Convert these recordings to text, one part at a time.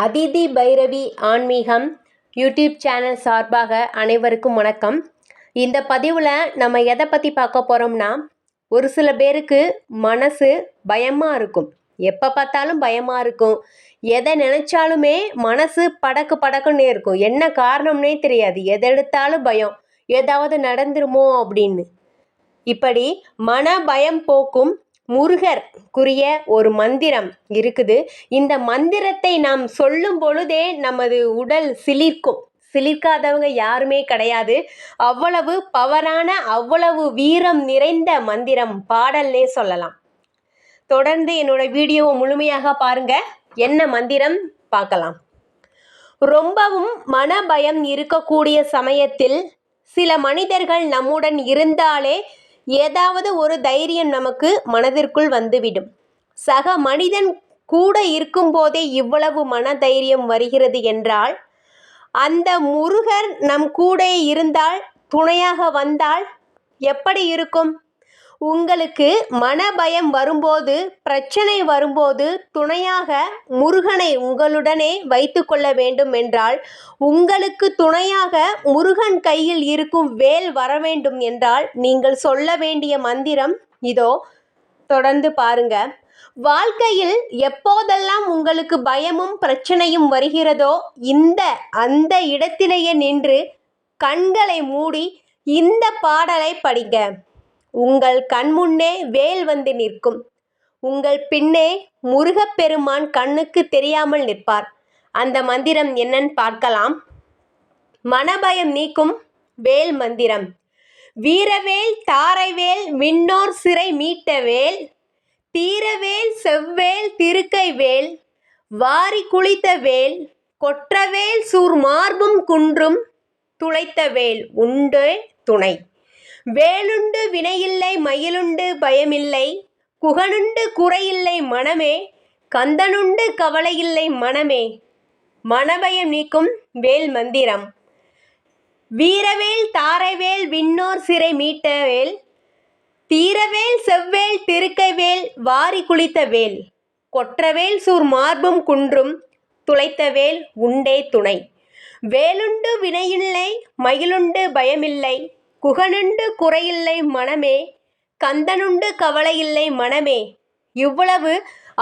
அதிதி பைரவி ஆன்மீகம் YouTube channel சார்பாக அனைவருக்கும் வணக்கம். இந்த பதிவில் நம்ம எதை பற்றி பார்க்க போகிறோம்னா ஒரு சில பேருக்கு மனசு பயமாக இருக்கும். எப்போ பார்த்தாலும் பயமாக இருக்கும். எதை நினச்சாலுமே மனசு படக்கு படக்குன்னே இருக்கும். என்ன காரணம்னே தெரியாது. எதை எடுத்தாலும் பயம். ஏதாவது நடந்துருமோ அப்படின்னு. இப்படி மன பயம் போக்கும் முருகர் குறிய ஒரு மந்திரம் இருக்குது. இந்த மந்திரத்தை நாம் சொல்லும் பொழுதே நமது உடல் சிலிர்க்கும். சிலிர்க்காதவங்க யாருமே கிடையாது. அவ்வளவு பவரான அவ்வளவு வீரம் நிறைந்த மந்திரம் பாடல்னே சொல்லலாம். தொடர்ந்து என்னோட வீடியோவை முழுமையாக பாருங்க. என்ன மந்திரம்? பார்க்கலாம். ரொம்பவும் மனபயம் இருக்கக்கூடிய சமயத்தில் சில மனிதர்கள் நம்முடன் இருந்தாலே ஏதாவது ஒரு தைரியம் நமக்கு மனதிற்குள் வந்துவிடும். சக மனிதன் கூட இருக்கும்போதே இவ்வளவு மனதைரியம் வருகிறது என்றால் அந்த முருகர் நம் கூட இருந்தால் துணையாக வந்தால் எப்படி இருக்கும்? உங்களுக்கு மனபயம் வரும்போது பிரச்சனை வரும்போது துணையாக முருகனை உங்களுடனே வைத்துக்கொள்ள வேண்டும் என்றால் உங்களுக்கு துணையாக முருகன் கையில் இருக்கும் வேல் வர வேண்டும் என்றால் நீங்கள் சொல்ல வேண்டிய மந்திரம் இதோ தொடர்ந்து பாருங்க. வாழ்க்கையில் எப்போதெல்லாம் உங்களுக்கு பயமும் பிரச்சனையும் வருகிறதோ இந்த அந்த இடத்திலேயே நின்று கண்களை மூடி இந்த பாடலை படிங்க. உங்கள் கண்முன்னே வேல் வந்து நிற்கும். உங்கள் பின்னே முருகப்பெருமான் கண்ணுக்கு தெரியாமல் நிற்பார். அந்த மந்திரம் என்னன்னு பார்க்கலாம். மனபயம் நீக்கும் வேல் மந்திரம். வீரவேல் தாரைவேல் விண்ணோர் சிறை மீட்ட வேல் தீரவேல் செவ்வேல் திருக்கை வேல் வாரி குளித்த வேல். கொற்றவேல் சூர் மார்பும் குன்றும் துளைத்த வேல். உண்டு துணை. வேலுண்டு வினையில்லை மயிலுண்டு பயமில்லை குகனுண்டு குறையில்லை மனமே கந்தனுண்டு கவலையில்லை மனமே. மனபயம் நீக்கும் வேல் மந்திரம். வீரவேல் தாரைவேல் விண்ணோர் சிறை மீட்ட வேல் தீரவேல் செவ்வேல் திருக்கைவேல் வாரி குளித்த வேல். கொற்றவேல் சூர் மார்பும் குன்றும் துளைத்த வேல் உண்டே துணை. வேலுண்டு வினையில்லை மயிலுண்டு பயமில்லை குகனுண்டு குறையில்லை மனமே கந்தனுண்டு கவலையில்லை மனமே. இவ்வளவு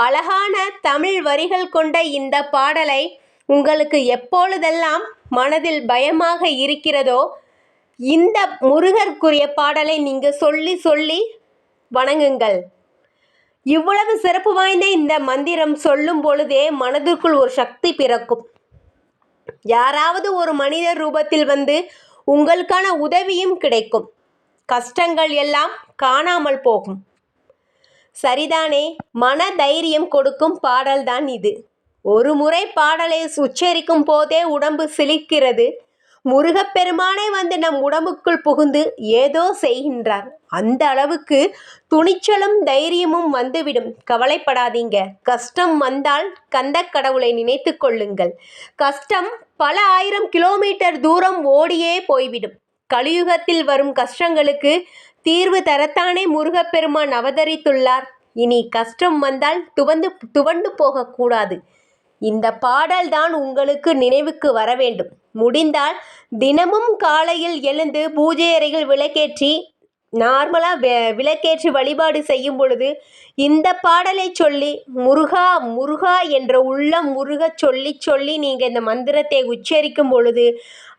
அழகான தமிழ் வரிகள் கொண்ட இந்த பாடலை உங்களுக்கு எப்பொழுதெல்லாம் மனதில் பயமாக இருக்கிறதோ இந்த முருகருக்குரிய பாடலை நீங்கள் சொல்லி சொல்லி வணங்குங்கள். இவ்வளவு சிறப்பு வாய்ந்த இந்த மந்திரம் சொல்லும் பொழுதே மனதிற்குள் ஒரு சக்தி பிறக்கும். யாராவது ஒரு மனிதர் ரூபத்தில் வந்து உங்களுக்கான உதவியும் கிடைக்கும். கஷ்டங்கள் எல்லாம் காணாமல் போகும். சரிதானே? மன தைரியம் கொடுக்கும் பாடல்தான் இது. ஒரு முறை பாடலை உச்சரிக்கும் போதே உடம்பு சிலிர்க்கிறது. முருகப்பெருமானே வந்து நம் உடம்புக்குள் புகுந்து ஏதோ செய்கின்றார். அந்த அளவுக்கு துணிச்சலும் தைரியமும் வந்துவிடும். கவலைப்படாதீங்க. கஷ்டம் வந்தால் கந்த கடவுளை நினைத்து கொள்ளுங்கள். கஷ்டம் பல ஆயிரம் கிலோமீட்டர் தூரம் ஓடியே போய்விடும். கலியுகத்தில் வரும் கஷ்டங்களுக்கு தீர்வு தரத்தானே முருகப்பெருமான் அவதரித்துள்ளார். இனி கஷ்டம் வந்தால் துவந்து துவண்டு போகக்கூடாது. இந்த பாடல்தான் உங்களுக்கு நினைவுக்கு வர வேண்டும். முடிந்தால் தினமும் காலையில் எழுந்து பூஜை அறையில் விளக்கேற்றி நார்மலாக வெ விளக்கேற்றி வழிபாடு செய்யும் பொழுது இந்த பாடலை சொல்லி முருகா முருகா என்ற உள்ளம் முருக சொல்லி சொல்லி நீங்கள் இந்த மந்திரத்தை உச்சரிக்கும் பொழுது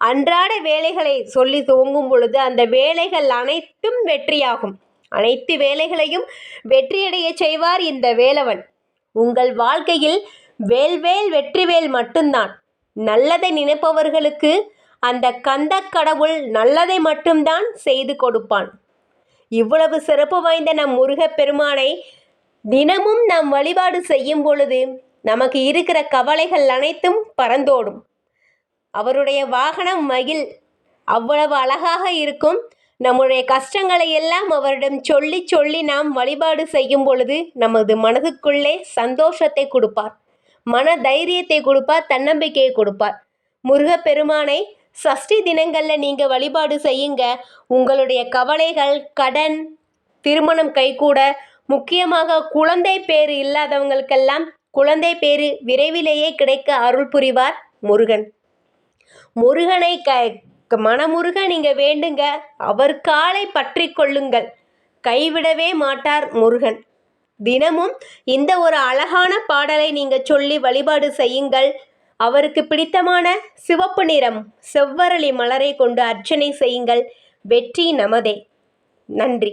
அன்றாட வேலைகளை சொல்லி துவங்கும் பொழுது அந்த வேலைகள் அனைத்தும் வெற்றியாகும். அனைத்து வேலைகளையும் வெற்றியடைய செய்வார் இந்த வேலவன். உங்கள் வாழ்க்கையில் வேல்வேல் வெற்றிவேல் மட்டும்தான். நல்லதை நினைப்பவர்களுக்கு அந்த கந்த கடவுள் நல்லதை மட்டும்தான் செய்து கொடுப்பான். இவ்வளவு சிறப்பு வாய்ந்த நம் முருகப்பெருமானை தினமும் நாம் வழிபாடு செய்யும் பொழுது நமக்கு இருக்கிற கவலைகள் அனைத்தும் பறந்தோடும். அவருடைய வாகனம் மகிழ் அவ்வளவு அழகாக இருக்கும். நம்முடைய கஷ்டங்களை எல்லாம் அவரிடம் சொல்லி சொல்லி நாம் வழிபாடு செய்யும் பொழுது நமது மனதுக்குள்ளே சந்தோஷத்தை கொடுப்பார். மன தைரியத்தை கொடுப்பார் தன்னம்பிக்கையை கொடுப்பார். முருகப்பெருமானை சஷ்டி தினங்களில் நீங்கள் வழிபாடு செய்யுங்க. உங்களுடைய கவலைகள் கடன் திருமணம் கைகூட முக்கியமாக குழந்தை பேர் இல்லாதவங்களுக்கெல்லாம் குழந்தை பேரு விரைவிலேயே கிடைக்க அருள் புரிவார் முருகன். முருகனை க மனமுருக நீங்கள் வேண்டுங்க. அவர் காலை பற்றி கொள்ளுங்கள். கைவிடவே மாட்டார் முருகன். தினமும் இந்த ஒரு அழகான பாடலை நீங்கள் சொல்லி வழிபாடு செய்யுங்கள். அவருக்கு பிடித்தமான சிவப்பு நிறம் செவ்வரளி மலரை கொண்டு அர்ச்சனை செய்யுங்கள். வெற்றி நமதே. நன்றி.